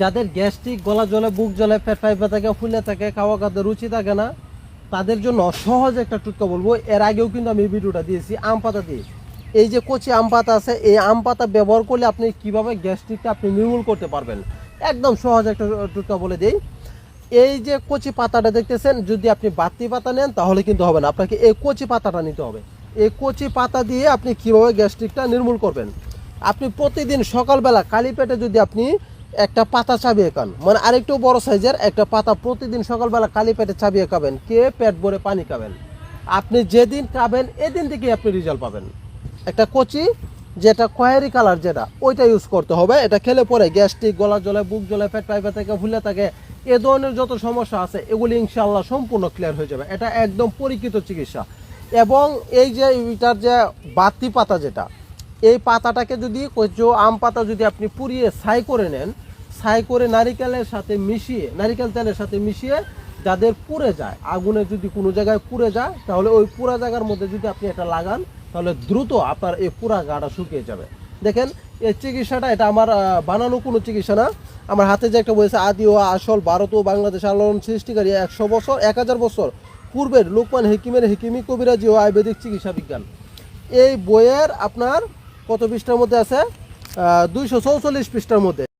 যাদের গ্যাস্ট্রিক, গলা জলে বুক জলে পেট পাইপে থাকে, ফুলে থাকে, খাওয়া খাদ্য রুচি থাকে না, তাদের জন্য সহজ একটা টুটকা বলব। এর আগেও কিন্তু আমি ভিডিওটা দিয়েছি, আম পাতা দিয়ে। এই যে কচি আম পাতা আছে, এই আম পাতা ব্যবহার করলে আপনি কীভাবে গ্যাস্ট্রিকটা আপনি নির্মূল করতে পারবেন? একদম সহজ একটা টুটকা বলে দিই। এই যে কচি পাতাটা দেখতেছেন, যদি আপনি বাতি পাতা নেন, তাহলে কিন্তু হবে না। আপনাকে এই কচি পাতাটা নিতে হবে। এই কচি পাতা দিয়ে আপনি কীভাবে গ্যাস্ট্রিকটা নির্মূল করবেন? আপনি প্রতিদিন সকালবেলা কালি পেটে যদি আপনি একটা পাতা চাবিয়ে খান। মানে আরেকটু বড় সাইজের একটা পাতা প্রতিদিন সকালবেলা কালি পেটে চাবিয়ে খাবেন কে পেট ভরে পানি খাবেন। আপনি যেদিন খাবেন, এদিন থেকে আপনি রেজাল্ট পাবেন। একটা কচি, যেটা খয়েরি কালার যেটা, ওইটা ইউজ করতে হবে। এটা খেলে পরে গ্যাস্ট্রিক গলা জলে বুক জলে পেট পাইপে থেকে ভুলে থাকে, এ ধরনের যত সমস্যা আছে, এগুলি ইনশাল্লাহ সম্পূর্ণ ক্লিয়ার হয়ে যাবে। এটা একদম পরীক্ষিত চিকিৎসা। এবং এই যে এটার যে বাতি পাতা যেটা, এই পাতাটাকে যদি আম পাতা যদি আপনি পুড়িয়ে ছাই করে নেন ছাই করে নারিকেলের সাথে মিশিয়ে, নারিকেল তেলের সাথে মিশিয়ে যাদের পুড়ে যায়, আগুনে যদি কোনো জায়গায় পুড়ে যায়, তাহলে ওই পুরা জায়গার মধ্যে যদি আপনি এটা লাগান, তাহলে দ্রুত আপনার এই পুরা গাটা শুকিয়ে যাবে। দেখেন, এই চিকিৎসাটা, এটা আমার বানানো কোনো চিকিৎসা না। আমার হাতে যে একটা বলেছে আদি ও আসল ভারত ও বাংলাদেশ আলোড়ন সৃষ্টিকারী একশো বছর, এক হাজার বছর পূর্বের লোকমান হিকিমের হিকিমি কবিরাজি ও আয়ুর্বেদিক চিকিৎসা বিজ্ঞান। এই বইয়ের আপনার কত পৃষ্ঠার মধ্যে আছে? দুইশো চৌচল্লিশ পৃষ্ঠার মধ্যে।